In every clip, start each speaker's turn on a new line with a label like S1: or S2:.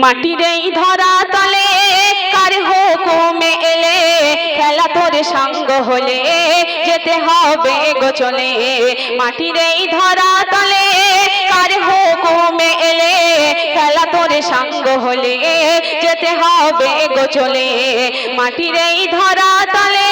S1: মাটির এই ধরা তলে কার হুকুমে এলে? খেলা তোর সঙ্গ হলে যেতে হবে গো চলে মাটির এই ধরা তলে কার হুকুমে এলে? খেলা তোর সঙ্গ হলে যেতে হবে গো চলে মাটির এই ধরা তলে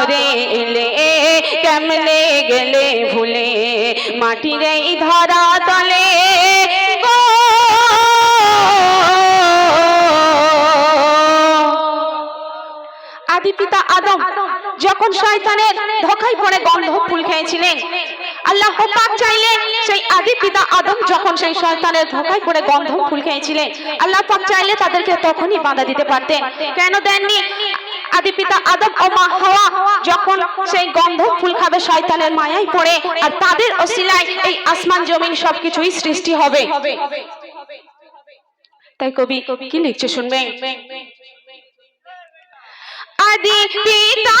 S1: করে এলে কেমনে গেলে ভুলে? মাটির এই ধরা তলে পিতা আদম, যখন শয়তানের ধোকায় পড়ে গন্ধ ফুল খেয়েছিলেন, আল্লাহ পাক চাইলে সেই আদি পিতা আদম যখন সেই শয়তানের ধোকায় পড়ে গন্ধ ফুল খেয়েছিলেন, আল্লাহ পাক চাইলে তাদেরকে তখনই বাধা দিতে পারতেন। কেন দেননি? আদি পিতা আদম ও মা হাওয়া যখন সেই গন্ধ ফুল খাবে শয়তানের মায়ায় পড়ে, আর তাদের অসিলায় এই আসমান জমিন সবকিছুই সৃষ্টি হবে। তাই কবি কি লিখছে শুনবেন আদি পিতা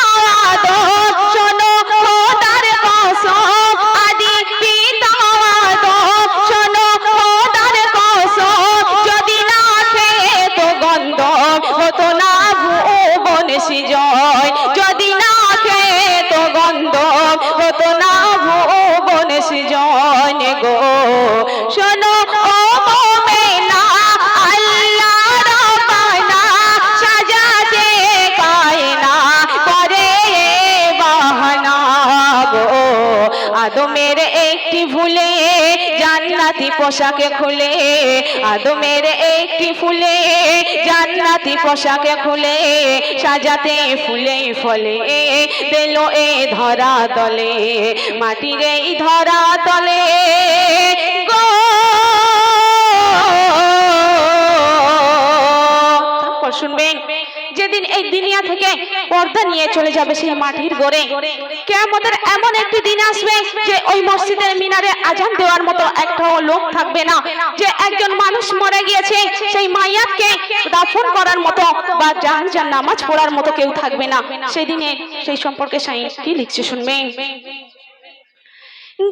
S1: আদম শোনো খোদার কসম। আদমের একটি ফুলে জান্নাতি পোশাকে খুলে, আদমের একটি ফুলে জান্নাতি পোশাকে খুলে, সাজাতে ফুলে ফলে দিল এ ধরা তলে, মাটির এই ধরা তলে পর্দা নিয়ে চলে যাবে সেই মাটির গড়ে। কেয়ামতের এমন একটি দিন আসবে যে ওই মসজিদের মিনারে আজান দেওয়ার মতো একটাও লোক থাকবে না। যে একজন মানুষ মরে গিয়েছে, সেই মাইয়াতকে দাফন করার মতো বা জান জান নামাজ পড়ার মতো কেউ থাকবে না। সেই দিনে সেই সম্পর্কে সাইন কি লিখছে শুনবেন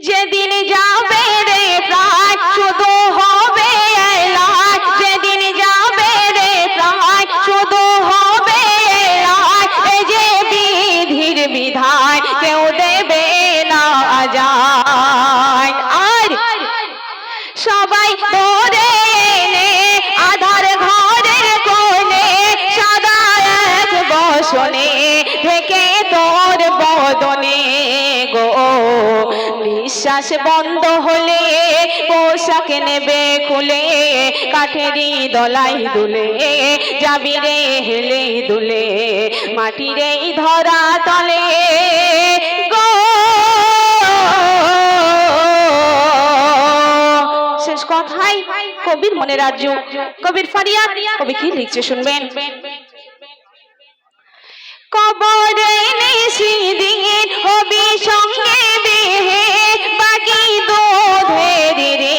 S1: যেদিন যাবে রে প্রায়, শুধু বসনে থেকে তোর বদনে গো। নিঃশ্বাস বন্ধ হলে পোশাক নেবে খুলে, কাঠেরই দলাই দুলে, যাবি রে হেলে দুলে, মাটির ধরা তলে গো। শেষ কথাই কবির মনে রাজ্য কবির ফারিয়া, কবি কি লিখছে শুনবেন? কবরে সঙ্গে বিহে বাকি দুধের রে,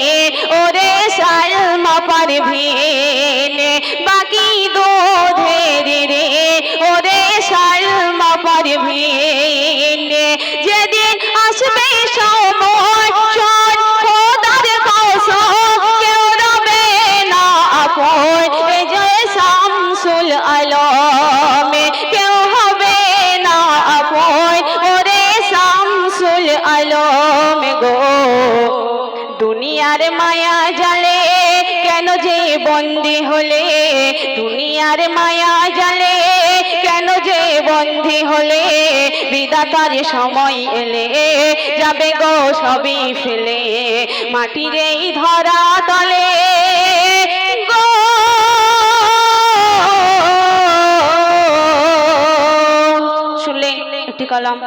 S1: ওরে সালমা পারভিন। বাকি দুধের রে, ওরে সালমা পারভিন। দুনিয়ার মায়া জালে, কেন যে বন্দি হলে? দুনিয়ার মায়া জালে, কেন যে বন্দি হলে? বিদাতার সময় এলে, যাবে গো সবই ফেলে। মাটির এই ধরা তলে শুলে একটি কলম?